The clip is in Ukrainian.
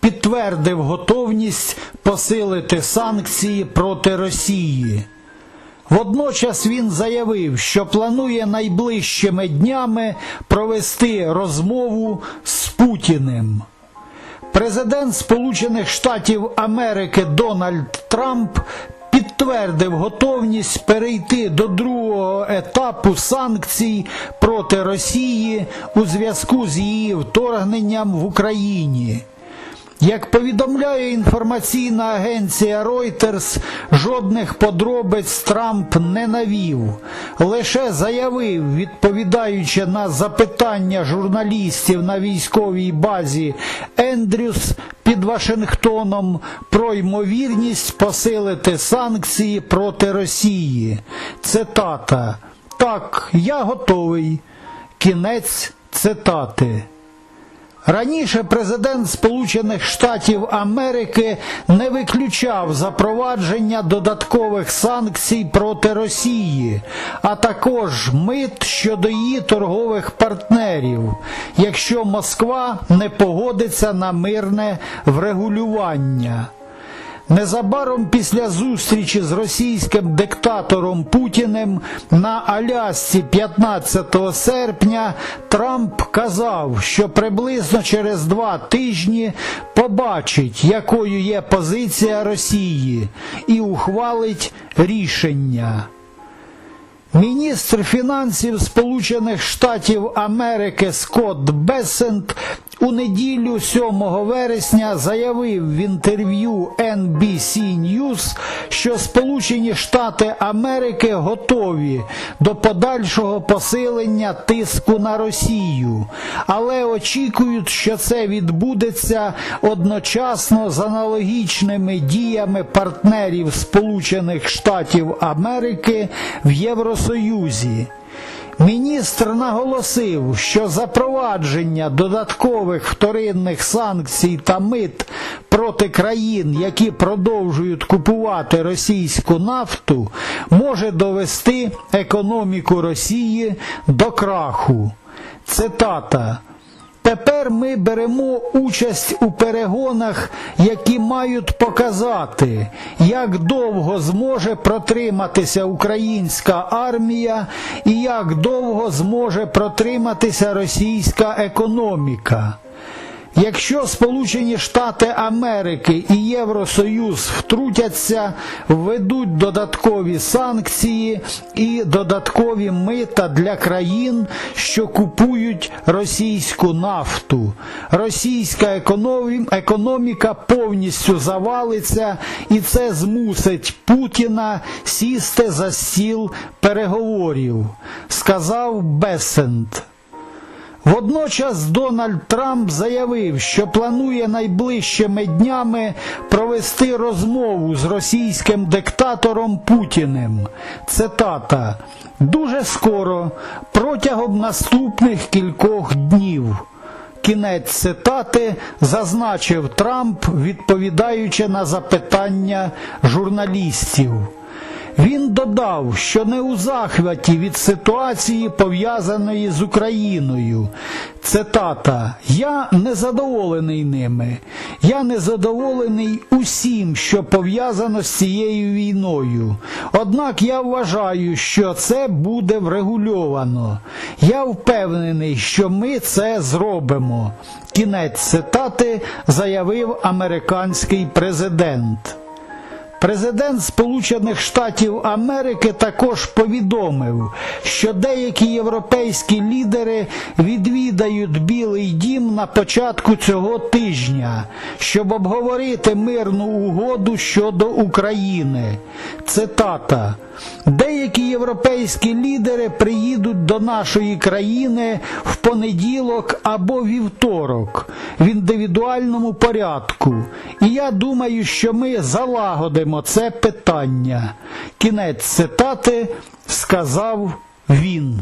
підтвердив готовність посилити санкції проти Росії. Водночас він заявив, що планує найближчими днями провести розмову з Путіним. Президент Сполучених Штатів Америки Дональд Трамп підтвердив готовність перейти до другого етапу санкцій проти Росії у зв'язку з її вторгненням в Україні. Як повідомляє інформаційна агенція Reuters, жодних подробиць Трамп не навів, лише заявив, відповідаючи на запитання журналістів на військовій базі Ендрюс під Вашингтоном про ймовірність посилити санкції проти Росії. Цитата: Так, я готовий. Кінець цитати. Раніше президент Сполучених Штатів Америки не виключав запровадження додаткових санкцій проти Росії, а також мит щодо її торгових партнерів, якщо Москва не погодиться на мирне врегулювання. Незабаром після зустрічі з російським диктатором Путіним на Алясці 15 серпня Трамп казав, що приблизно через два тижні побачить, якою є позиція Росії, і ухвалить рішення. Міністр фінансів Сполучених Штатів Америки Скотт Бессент у неділю 7 вересня заявив в інтерв'ю NBC News, що Сполучені Штати Америки готові до подальшого посилення тиску на Росію, але очікують, що це відбудеться одночасно з аналогічними діями партнерів Сполучених Штатів Америки в Євросоюзі. Міністр наголосив, що запровадження додаткових вторинних санкцій та мит проти країн, які продовжують купувати російську нафту, може довести економіку Росії до краху. Цитата. Тепер ми беремо участь у перегонах, які мають показати, як довго зможе протриматися українська армія і як довго зможе протриматися російська економіка. Якщо Сполучені Штати Америки і Євросоюз втрутяться, введуть додаткові санкції і додаткові мита для країн, що купують російську нафту, російська економіка повністю завалиться, і це змусить Путіна сісти за стіл переговорів, сказав Бесент. Водночас Дональд Трамп заявив, що планує найближчими днями провести розмову з російським диктатором Путіним. Цитата дуже скоро, протягом наступних кількох днів. Кінець цитати зазначив Трамп, відповідаючи на запитання журналістів. Він додав, що не у захваті від ситуації, пов'язаної з Україною. Цитата: Я не задоволений ними. Я не задоволений усім, що пов'язано з цією війною. Однак я вважаю, що це буде врегульовано. Я впевнений, що ми це зробимо. Кінець цитати заявив американський президент. Президент Сполучених Штатів Америки також повідомив, що деякі європейські лідери відвідають Білий дім на початку цього тижня, щоб обговорити мирну угоду щодо України. Цитата. Деякі європейські лідери приїдуть до нашої країни в понеділок або вівторок в індивідуальному порядку. І я думаю, що ми залагодимо це питання. Кінець цитати сказав він.